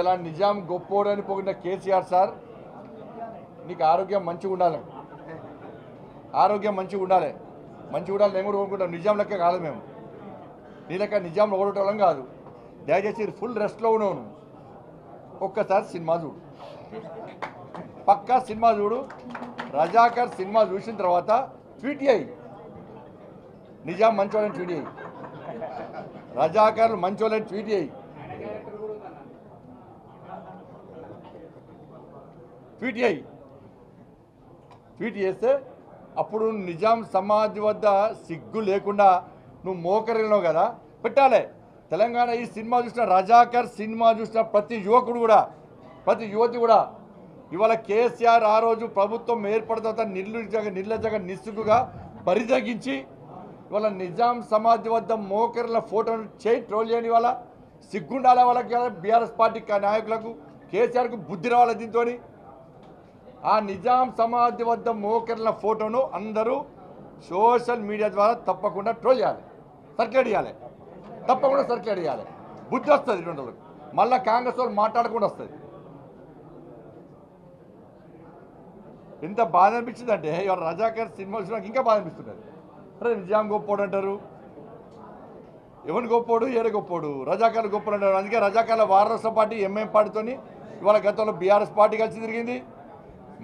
ఇలా నిజాం గొప్పోడని పోగిన కేసీఆర్ సార్ నీకు ఆరోగ్యం మంచిగా ఉండాలి. ఆరోగ్యం మంచిగా ఉండాలి. మంచిగా ఉండాలి నేను కూడా కోరుకుంటాం నిజాం లెక్క కాదు మేము. నీ లెక్క నిజాం ఓడటం కాదు. దయచేసి ఫుల్ రెస్ట్లో ఉన్నావు ఒక్కసారి సినిమా చూడు. పక్కా సినిమా చూడు. రజాకర్ సినిమా చూసిన తర్వాత ట్వీట్ అయ్యి నిజాం మంచోళ్ళని ట్వీట్ అయ్యి రజాకర్ మంచోళ్ళని ట్వీట్ అయ్యి ట్వీట్ అయ్యి ట్వీట్ చేస్తే అప్పుడు నిజాం సమాధి వద్ద సిగ్గు లేకుండా నువ్వు మోకరిలో కదా. పెట్టాలి. తెలంగాణ ఈ సినిమా చూసిన రజాకర్ సినిమా చూసిన ప్రతి యువకుడు కూడా ప్రతి యువతి కూడా ఇవాళ కేసీఆర్ ఆ రోజు ప్రభుత్వం ఏర్పడిన తర్వాత నిర్లజగా నిర్లజగా నిస్సుగుగా పరితగించి ఇవాళ నిజాం సమాధి వద్ద మోకరిల ఫోటోను చేయి ట్రోల్ చేయని వాళ్ళ సిగ్గుండాల వాళ్ళకి బీఆర్ఎస్ పార్టీ నాయకులకు. కేసీఆర్కు బుద్ధి రావాలి దీంతో ఆ నిజాం సమాధి వద్ద మోకర్ల ఫోటోను అందరూ సోషల్ మీడియా ద్వారా తప్పకుండా ట్రోల్ చేయాలి. సర్క్యులేట్ చేయాలి. తప్పకుండా సర్క్యులేట్ చేయాలి. బుద్ధి వస్తుంది రెండు రోజులకు. మళ్ళీ కాంగ్రెస్ వాళ్ళు మాట్లాడకుండా వస్తుంది. ఎంత బాధ అనిపించింది అంటే ఇవాళ రజాకర్ సినిమా చూసినాక ఇంకా బాధ అనిపిస్తున్నది అరే నిజాం గొప్పోడు అంటారు. ఎవరిని గొప్పోడు? ఏడు గొప్పోడు. రజాకార్లు గొప్పడు అంటారు. అందుకే రజాకార్ల వారస పార్టీ ఎంఎం పార్టీతోని ఇవాళ గతంలో బీఆర్ఎస్ పార్టీ కలిసి తిరిగింది.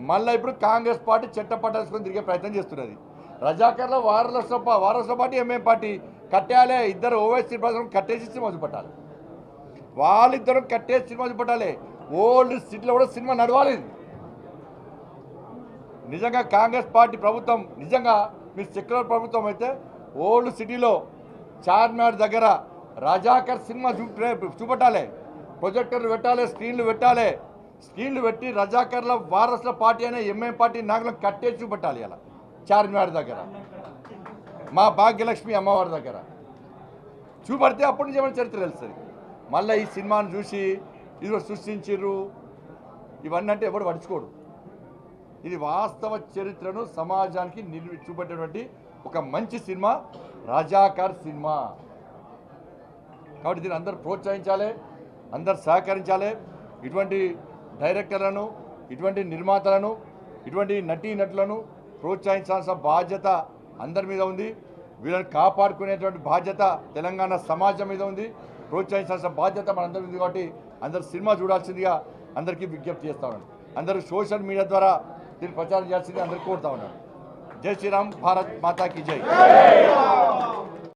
మళ్ళీ ఇప్పుడు కాంగ్రెస్ పార్టీ చెట్ట పట్టాల్సుకొని తిరిగే ప్రయత్నం చేస్తున్నది. రజాకర్ల వారస పా- వారస పార్టీ ఎంఎం పార్టీ? కట్టాలే ఇద్దరు ఓవైసీ ప్రజలు కట్టేసి సినిమా చూపెట్టాలి. వాళ్ళిద్దరం కట్టేసి సినిమా చూపెట్టాలి. ఓల్డ్ సిటీలో కూడా సినిమా నడవాలి. నిజంగా కాంగ్రెస్ పార్టీ ప్రభుత్వం నిజంగా మీరు సెక్యులర్ ప్రభుత్వం అయితే ఓల్డ్ సిటీలో చార్మినార్ దగ్గర రజాకర్ సినిమా చూపే చూపెట్టాలి. ప్రొజెక్టర్లు పెట్టాలి స్క్రీన్లు పెట్టాలి. స్క్రీన్లు పెట్టి రజాకర్ల వారసుల పార్టీ అనే ఎంఎం పార్టీ నాగలం కట్టేసి చూపెట్టాలి అలా చార్మినార్ దగ్గర. మా భాగ్యలక్ష్మి అమ్మవారి దగ్గర. చూపడితే అప్పటి నుంచి ఏమైనా చరిత్ర తెలుస్తుంది. మళ్ళీ ఈ సినిమాను చూసి ఇది సృష్టించిర్రు. ఇవన్నీ అంటే ఎవడు పడుచుకోడు ఇది వాస్తవ చరిత్రను సమాజానికి నిల్ చూపెట్టినటువంటి ఒక మంచి సినిమా రజాకర్ సినిమా. కాబట్టి దీన్ని అందరూ ప్రోత్సహించాలి అందరు సహకరించాలి. ఇటువంటి డైరెక్టర్లను ఇటువంటి నిర్మాతలను ఇటువంటి నటీ నటులను ప్రోత్సహించాల్సిన బాధ్యత అందరి మీద ఉంది. వీళ్ళని కాపాడుకునేటువంటి బాధ్యత తెలంగాణ సమాజం మీద ఉంది. ప్రోత్సహించాల్సిన బాధ్యత మనందరి ఉంది కాబట్టి అందరు సినిమా చూడాల్సిందిగా అందరికీ విజ్ఞప్తి చేస్తా ఉన్నాను. అందరూ సోషల్ మీడియా ద్వారా దీన్ని ప్రచారం చేయాల్సింది అందరికీ కోరుతా ఉన్నాను. జై శ్రీరామ్ భారత్ మాతాకి జై.